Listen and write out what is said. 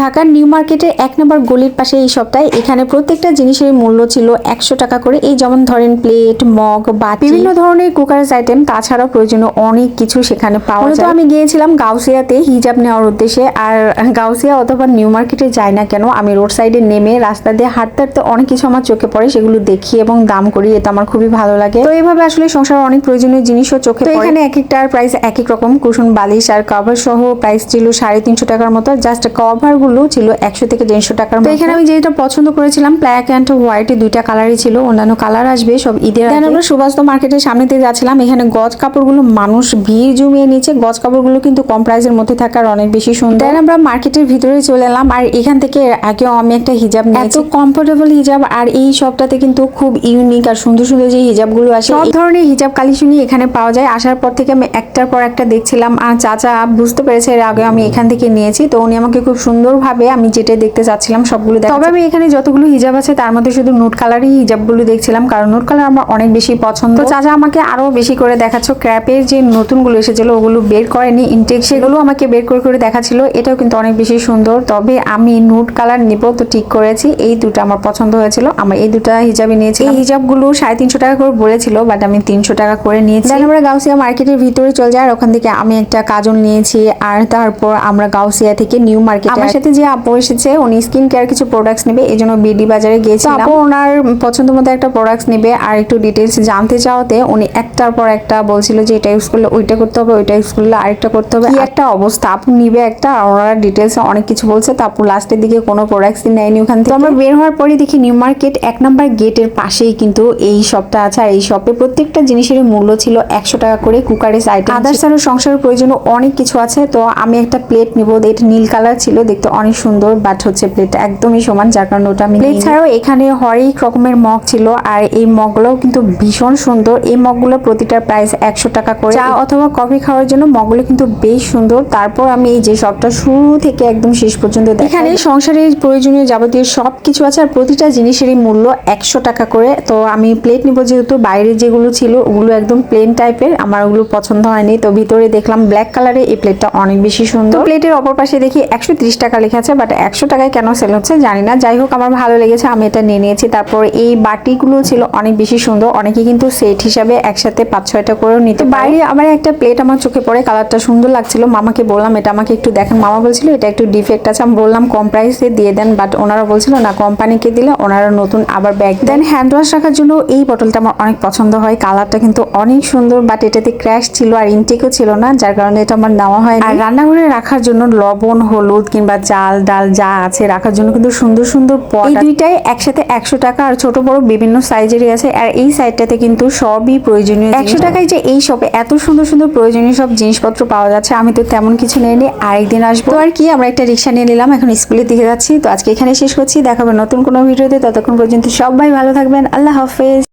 ঢাকার নিউ মার্কেটের এক নম্বর গলির পাশে এই সপ্তাহে এখানে প্রত্যেকটা জিনিসের মূল্য ছিল একশো টাকা করে। এই যেমন ধরেন প্লেট মগ বা বিভিন্ন ধরনের কুকারের আইটেম তাছাড়াও প্রয়োজনীয় অনেক কিছু সেখানে পাওয়া যায়। আমি গিয়েছিলাম গাউসিয়াতে হিজাব নেওয়ার উদ্দেশ্যে। আর গাউসিয়া অথবা নিউ মার্কেটে যাই না কেন আমি রোড সাইডে নেমে রাস্তা দিয়ে হাঁটতে হাঁটতে অনেক কিছু আমার চোখে পড়ে সেগুলো দেখি এবং দাম করি এটা আমার খুবই ভালো লাগে। তো এইভাবে আসলে সংসারের অনেক প্রয়োজনীয় জিনিসও চোখে পড়ে। এখানে এক একটার প্রাইস এক এক রকম কুশন বালিশ আর কভার সহ প্রাইস ছিল সাড়ে তিনশো টাকার মতো জাস্ট কভার গুলো ছিল একশো থেকে দেড়শো টাকার মতো এখানে আমি যেটা পছন্দ করেছিলাম ব্ল্যাক অ্যান্ড হোয়াইট দুইটা কালারই ছিল অন্যান্য কালার আসবে সব ঈদের আগে। আমরা সুবাস্ত মার্কেটের সামনে দিয়ে যাচ্ছিলাম এখানে গজ কাপড়গুলো মানুষ ভিড় জমিয়ে নিচে গজ কাপড়গুলো কিন্তু কম প্রাইসের মধ্যে থাকার অনেক বেশি সুন্দর। Then আমরা মার্কেটের ভিতরে চলে এলাম আর এখান থেকে আগেও আমি একটা হিজাব এত কমফোর্টেবল হিজাব আর এই সবটাতে কিন্তু খুব ইউনিক আর সুন্দর সুন্দর যে হিজাবগুলো আসে সব ধরনের হিজাব কালেকশনই এখানে পাওয়া যায়। আসার পর থেকে আমি একটার পর একটা দেখছিলাম আর চাচা বুঝতে পেরেছে এর আগে আমি এখান থেকে নিয়েছি তো উনি আমাকে খুব সুন্দরভাবে আমি যেটা দেখতে চাচ্ছিলাম সবগুলো তবে আমি এখানে যতগুলো হিজাব আছে তার মধ্যে শুধু নোট কালারই হিজাবগুলো দেখছিলাম কারণ নোট কালার আমার অনেক বেশি পছন্দ। তো চাচা আমাকে আরও বেশি করে দেখাচ্ছ ক্র্যাপের যে নতুনগুলো এসেছিল ওগুলো বের করেনি ইনটেক সেগুলো আমাকে বের করে করে দেখাচ্ছিল এটাও কিন্তু অনেক বেশি সুন্দর। তবে আমি নুট কালার নিব তো ঠিক করেছি এই দুটো আমার পছন্দ হয়েছিল আমার এই দুটো হিজাবই নিয়েছি এই হিজাবগুলো সাড়ে তিনশো টাকা করে বলেছিল বাট আমি তিনশো টাকা করে নিয়েছি। Then আমরা গাউসিয়া মার্কেটের ভিতরে চলে যাই আর ওখান থেকে আমি একটা কাজল নিয়েছি আর তারপর আমরা গাউসিয়া থেকে নিউ মার্কেট আমার সাথে যে আপু এসেছে উনি স্কিন কেয়ার কিছু প্রোডাক্টস নেবে এই জন্য বিডি বাজারে গিয়েছিলাম। আপু ওনার পছন্দ মতো একটা প্রোডাক্টস নেবে আর একটু ডিটেলস জানতে চাওয়াতে উনি একটার পর একটা বলছিল যে এটা ইউজ করলে ওইটা করতে হবে ওইটা ইউজ করলে আরেকটা করতে হবে। একটা অবস্থা? আপু নিবে একটা আর ওনারা ডিটেলস অনেক কিছু বলছে তো আপু লাস্টের দিকে কোনো প্রোডাক্টস নেয়নি ওখান থেকে। আমরা বের হওয়ার পরে দেখি নিউ মার্কেট এক নাম্বার গেটের পাশেই কিন্তু এই শপটা আছে আর এই শপে প্রত্যেকটা জিনিসের মূল্য ছিল একশো টাকা করে কুকারের আইটেম আদার্স আরও সংসারের প্রয়োজনীয় অনেক কিছু আছে তো আমি একটা প্লেট নিব এটা নীল কালার ছিল দেখতে অনেক সুন্দর বাট হচ্ছে প্লেটটা একদমই সমান যার কারণে ওটা আমি প্লেট ছাড়াও এখানে হরেক রকমের মগ ছিল আর এই মগগুলোও কিন্তু ভীষণ সুন্দর। এই মগগুলো প্রতিটা প্রাইস একশো টাকা করে। চা অথবা কফি খাওয়ার জন্য মগগুলো কিন্তু বেশ সুন্দর। তারপর আমি এই যে সবটা শুরু থেকে একদম শেষ পর্যন্ত। এখানে সংসারের প্রয়োজনীয় যাবতীয় সব কিছু আছে আর প্রতিটা জিনিসেরই মূল্য একশো টাকা করে। তো আমি প্লেট নিব যেহেতু বাইরে যেগুলো ছিল ওগুলো একদম প্লেন টাইপের আমার ওগুলো পছন্দ হয়নি। তো ভিতরে দেখলাম ব্ল্যাক কালারের এই প্লেটটা অনেক বেশি সুন্দর। প্লেটের অপর পাশে দেখি একশো ত্রিশ টাকা লেখা আছে বাট একশো টাকায় কেন সেল হচ্ছে জানি না। যাই হোক আমার ভালো লেগেছে আমি এটা নিয়ে নিয়েছি। তারপর এই বাটিগুলো ছিল অনেক বেশি সুন্দর অনেকে কিন্তু সেট হিসাবে একসাথে পাঁচ ছয়টা করেও নিতে বাইরে আবার একটা প্লেট আমার চোখে পড়ে কালারটা সুন্দর লাগছিল। মামাকে বললাম এটা আমাকে একটু দেখেন। মামা বলছিল এটা একটু ডিফেক্ট আছে। আমি বললাম কম প্রাইসে দিয়ে দেন। বাট ওনারা বলছিল না কোম্পানিকে দিলে ওনারা নতুন আবার ব্যাগ দেন হ্যান্ড ওয়াশ রাখার জন্য এই বটলটা আমার অনেক পছন্দ হয়। কালারটা কিন্তু অনেক সুন্দর বাট এটাতে ক্র্যাশ ছিল আর ইনটেকও ছিল না যার কারণে এটা আমার নেওয়া হয় আর রান্নাঘরে রাখার জন্য লবণ হলুদ কিংবা চাল ডাল যা আছে রাখার জন্য কিন্তু সুন্দর সুন্দর পট এই দুইটাই একসাথে একশো টাকা আর ছোট বড় বিভিন্ন সাইজেরই আছে। আর এই সাইডটাতে কিন্তু সবই প্রয়োজনীয় একশো টাকায় যে এই শপে এত সুন্দর সুন্দর প্রয়োজনীয় সব জিনিসপত্র পাওয়া যাচ্ছে আমি তো তেমন কিছু নেইনি আরেকদিন আসব। আর কি আমরা একটা রিক্সা নিয়ে নিলাম এখন স্কুলের দিকে যাচ্ছি। তো আজকে এখানে শেষ করছি দেখাবে নতুন কোনো ভিডিওতে ততক্ষণ পর্যন্ত সবাই ভালো থাকবেন আল্লাহ হাফেজ।